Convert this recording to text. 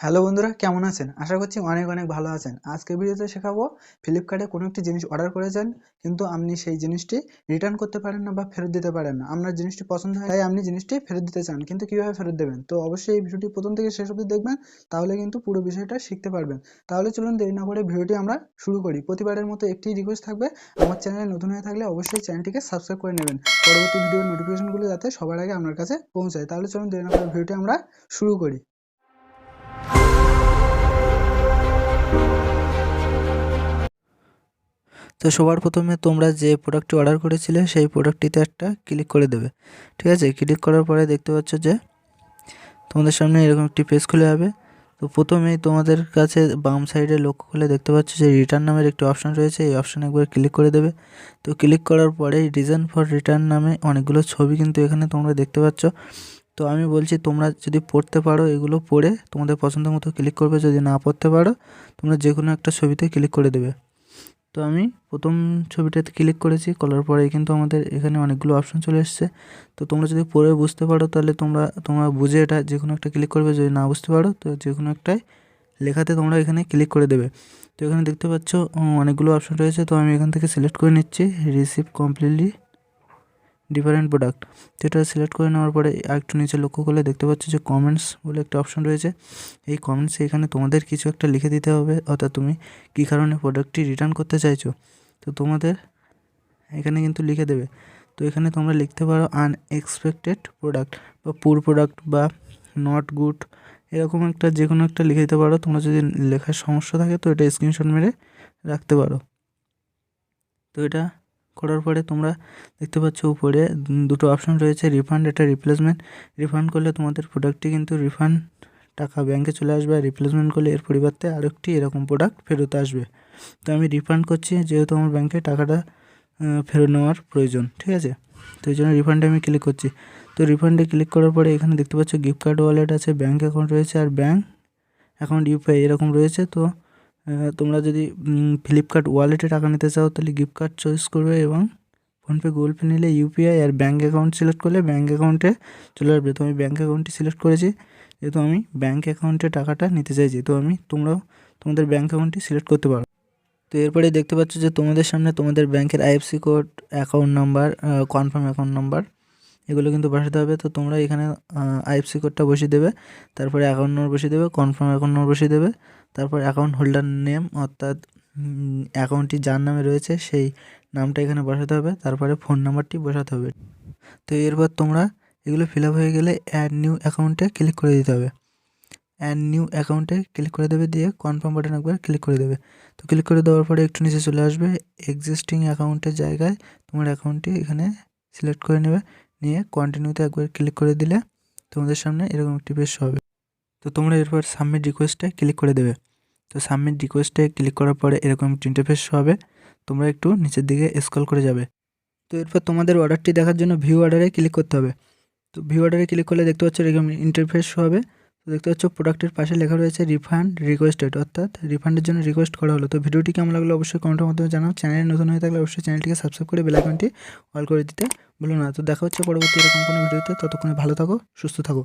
Hello বন্ধুরা, কেমন আছেন? আশা করছি অনেক অনেক ভালো আছেন। আজকে ভিডিওতে শেখাবো ফ্লিপকার্টে কোনো একটি জিনিস অর্ডার করেছেন, কিন্তু আপনি সেই জিনিসটি রিটার্ন করতে পারেন না বা ফেরত দিতে পারেন না। আপনার জিনিসটি পছন্দ হয়, তাই আপনি জিনিসটি ফেরত দিতে চান, কিন্তু কীভাবে ফেরত দেবেন? তো অবশ্যই এই ভিডিওটি প্রথম থেকে শেষ অবধি দেখবেন, তাহলে কিন্তু পুরো বিষয়টা শিখতে পারবেন। তাহলে চলুন দেরি না করে ভিডিওটি আমরা শুরু করি। প্রতিবারের মতো একটি রিকোয়েস্ট থাকবে, আমার চ্যানেলে নতুন হয়ে থাকলে অবশ্যই চ্যানেলটিকে সাবস্ক্রাইব করে নেবেন। পরবর্তী ভিডিওর নোটিফিকেশনগুলো যাতে সবার আগে আপনার কাছে পৌঁছায়। তাহলে চলুন দেরি না করে ভিডিওটি আমরা শুরু করি। তো সবার প্রথমে তোমরা যে প্রোডাক্টটি অর্ডার করেছিলে, সেই প্রোডাক্টটিতে একটা ক্লিক করে দেবে। ঠিক আছে? ক্লিক করার পরে দেখতে পাচ্ছ যে তোমাদের সামনে এরকম একটি পেজ খুলে যাবে। তো প্রথমেই তোমাদের কাছে বাম সাইডে লক্ষ্য করলে দেখতে পাচ্ছ যে রিটার্ন নামের একটি অপশান রয়েছে। এই অপশানে একবার ক্লিক করে দেবে। তো ক্লিক করার পরে রিজন ফর রিটার্ন নামে অনেকগুলো ছবি কিন্তু এখানে তোমরা দেখতে পাচ্ছ। তো আমি বলছি, তোমরা যদি পড়তে পারো এগুলো পড়ে তোমাদের পছন্দ মতো ক্লিক করবে। যদি না পড়তে পারো, তোমরা যে কোনো একটা ছবিতে ক্লিক করে দেবে। তো আমি প্রথম ছবিটাতে ক্লিক করেছি। করার পরে কিন্তু আমাদের এখানে অনেকগুলো অপশন চলে এসছে। তো তোমরা যদি পড়ে বুঝতে পারো, তাহলে তোমরা তোমরা বুঝে এটা যে কোনো একটা ক্লিক করবে। যদি না বুঝতে পারো, তো যে কোনো একটাই লেখাতে তোমরা এখানে ক্লিক করে দেবে। তো এখানে দেখতে পাচ্ছ অনেকগুলো অপশন রয়েছে। তো আমি এখান থেকে সিলেক্ট করে নিচ্ছি। রিসিভ কমপ্লিটলি ডিফারেন্ট প্রোডাক্ট যেটা সিলেক্ট করে নেওয়ার পরে একটু নিচে লক্ষ্য করলে দেখতে পাচ্ছ যে কমেন্টস বলে একটা অপশন রয়েছে। এই কমেন্টসে এখানে তোমাদের কিছু একটা লিখে দিতে হবে, অর্থাৎ তুমি কী কারণে প্রোডাক্টটি রিটার্ন করতে চাইছো? তো তোমাদের এখানে কিন্তু লিখে দেবে। তো এখানে তোমরা লিখতে পারো আনএক্সপেক্টেড প্রোডাক্ট বা পুর প্রোডাক্ট বা নট গুড এরকম একটা যে কোনো একটা লিখে দিতে পারো। তোমরা যদি লেখার সমস্যা থাকে তো এটা স্ক্রিনশট মেরে রাখতে পারো। তো এটা করার পরে তোমরা দেখতে পাচ্ছ উপরে দুটো অপশন রয়েছে রিফান্ড এটা রিপ্লেসমেন্ট রিফান্ড করলে তোমাদের প্রোডাক্টটি কিন্তু রিফান্ড টাকা ব্যাংকে চলে আসবে, আর রিপ্লেসমেন্ট করলে এর পরিবর্তে আরেকটি এরকম প্রোডাক্ট ফেরত আসবে। তো আমি রিফান্ড করছি, যেহেতু আমার ব্যাংকে টাকাটা ফেরত নেওয়ার প্রয়োজন, ঠিক আছে? তো এই জন্য রিফান্ডে আমি ক্লিক করছি। তো রিফান্ডে ক্লিক করার পরে এখানে দেখতে পাচ্ছ গিফট কার্ড ওয়ালেট আছে ব্যাঙ্ক অ্যাকাউন্ট রয়েছে, আর ব্যাঙ্ক অ্যাকাউন্ট ইউপিআই এরকম রয়েছে। তো তোমরা যদি ফ্লিপকার্ট ওয়ালেটে টাকা নিতে চাও, তাহলে গিফট কার্ড চয়েস করবে এবং ফোনপে গুগল পে নিলে ইউপিআই আর ব্যাঙ্ক অ্যাকাউন্ট সিলেক্ট করলে ব্যাঙ্ক অ্যাকাউন্টে চলে আসবে। তো আমি ব্যাঙ্ক অ্যাকাউন্টটি সিলেক্ট করেছি, যেহেতু আমি ব্যাঙ্ক অ্যাকাউন্টে টাকাটা নিতে চাইছি, তো আমি তোমরাও তোমাদের ব্যাঙ্ক অ্যাকাউন্টটি সিলেক্ট করতে পারো। তো এরপরে দেখতে পাচ্ছ যে তোমাদের সামনে তোমাদের ব্যাংকের IFC code account number confirm account number এগুলো কিন্তু বসাতে হবে। তো তোমরা এখানে আইএফসি কোডটা বসিয়ে দেবে। তারপরে অ্যাকাউন্ট নম্বর বসিয়ে দেবে কনফার্ম অ্যাকাউন্ট নম্বর বসিয়ে দেবে। তারপর অ্যাকাউন্ট হোল্ডার নেম অর্থাৎ অ্যাকাউন্টটি যার নামে রয়েছে, সেই নামটা এখানে বসাতে হবে। তারপরে ফোন নাম্বারটি বসাতে হবে। তো এরপর তোমরা এগুলো ফিল হয়ে গেলে অ্যাড নিউ অ্যাকাউন্টে ক্লিক করে দিতে হবে। অ্যাড নিউ অ্যাকাউন্টে ক্লিক করে দেবে দিয়ে কনফার্ম বাটন একবার ক্লিক করে দেবে। তো ক্লিক করে দেওয়ার পরে একটু নিচে চলে আসবে। এক্সিস্টিং অ্যাকাউন্টের জায়গায় তোমার অ্যাকাউন্টটি এখানে সিলেক্ট করে নেবে। নিয়ে কন্টিনিউতে একবার ক্লিক করে দিলে তোমাদের সামনে এরকম একটি পেজ হবে। তো তোমরা এরপর সাবমিট রিকোয়েস্টে ক্লিক করে দেবে। তো সাবমিট রিকোয়েস্টে ক্লিক করার পরে এরকম একটি ইন্টারফেস হবে। তোমরা একটু নিচের দিকে স্ক্রল করে যাবে। তো এরপর তোমাদের অর্ডারটি দেখার জন্য ভিউ অর্ডারে ক্লিক করতে হবে। তো ভিউ অর্ডারে ক্লিক করলে দেখতে পাচ্ছ এরকম ইন্টারফেস হবে। দেখতে পাচ্ছ প্রোডাক্টের পাশে লেখা রয়েছে রিফান্ড রিকোয়েস্টেড অর্থাৎ রিফান্ডের জন্য রিকোয়েস্ট করা হলো। তো ভিডিওটি কেমন লাগল অবশ্যই কমেন্টের মাধ্যমে জানাও। চ্যানেলে নতুন হয়ে থাকলে অবশ্যই চ্যানেলটিকে সাবস্ক্রাইব করে বেলাইকনটি অল করে দিতে ভুলো না। তো দেখা হচ্ছে পরবর্তী এরকম কোনো ভিডিওতে। ততক্ষণে ভালো থাকো, সুস্থ থাকো।